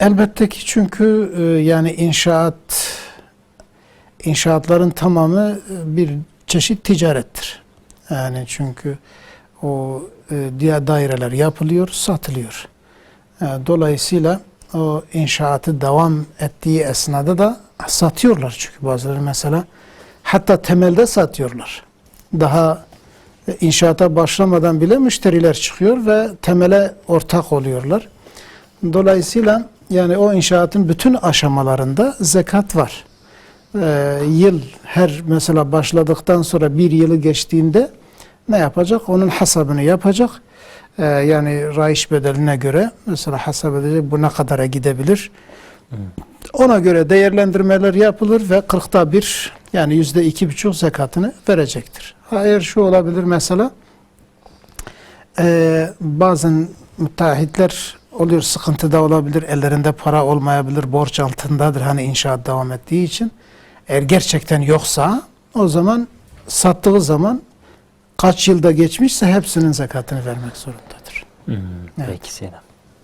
Elbette ki çünkü e, yani inşaat inşaatların tamamı e, bir çeşit ticarettir. Yani çünkü o e, diğer daireler yapılıyor, satılıyor. Dolayısıyla o inşaatı devam ettiği esnada da satıyorlar çünkü bazıları mesela hatta temelde satıyorlar. Daha inşaata başlamadan bile müşteriler çıkıyor ve temele ortak oluyorlar. Dolayısıyla yani o inşaatın bütün aşamalarında zekat var. Ee, yıl her mesela başladıktan sonra bir yılı geçtiğinde ne yapacak? Onun hesabını yapacak. Ee, yani raiş bedeline göre mesela hesap edecek bu ne kadara gidebilir? Ona göre değerlendirmeler yapılır ve kırkta bir yani yüzde iki buçuk zekatını verecektir. Ha, eğer şu olabilir mesela e, bazen müteahhitler oluyor sıkıntıda olabilir, ellerinde para olmayabilir, borç altındadır hani inşaat devam ettiği için. Eğer gerçekten yoksa o zaman sattığı zaman kaç yılda geçmişse hepsinin zekatını vermek zorundadır. Hmm, Evet. Peki Zeynep.